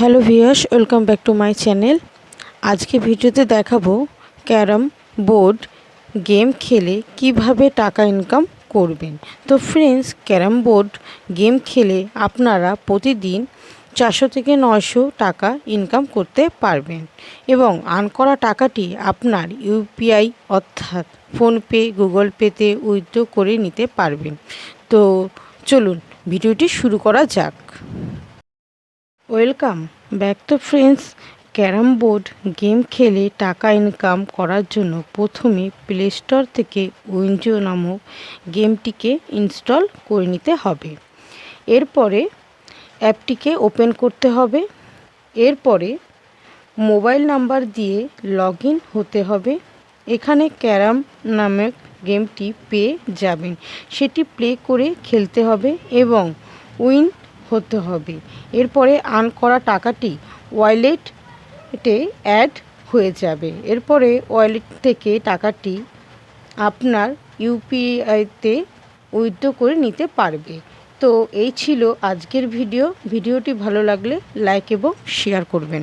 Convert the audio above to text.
Hello viewers, welcome back to my channel. আজকে ভিডিওতে দেখাবো ক্যারাম বোর্ড গেম খেলে কীভাবে টাকা ইনকাম করবেন। তো ফ্রেন্ডস, ক্যারাম বোর্ড গেম খেলে আপনারা প্রতিদিন চারশো থেকে নয়শো টাকা ইনকাম করতে পারবেন এবং আর্ন করা টাকাটি আপনার ইউপিআই অর্থাৎ ফোনপে, গুগল পেতে উইথড্র করে নিতে পারবেন। তো চলুন, ভিডিওটি শুরু করা যাক। Welcome back to friends carrom board game খেলে টাকা ইনকাম করার জন্য প্রথমে প্লে স্টোর থেকে উইনজো নামক গেমটিকে ইনস্টল করে নিতে হবে। এরপরে অ্যাপটিকে ওপেন করতে হবে। এরপরে মোবাইল নাম্বার দিয়ে লগ হতে হবে। এখানে ক্যারাম নামক গেমটি পেয়ে যাবেন। সেটি প্লে করে খেলতে হবে এবং উইন হতে হবে। এরপরে আন করা টাকাটি ওয়ালেটে অ্যাড হয়ে যাবে। এরপরে ওয়ালেট থেকে টাকাটি আপনার ইউপিআইতে উইথড্র করে নিতে পারবে। তো এই ছিল আজকের ভিডিও। ভিডিওটি ভালো লাগলে লাইক এবং শেয়ার করবেন।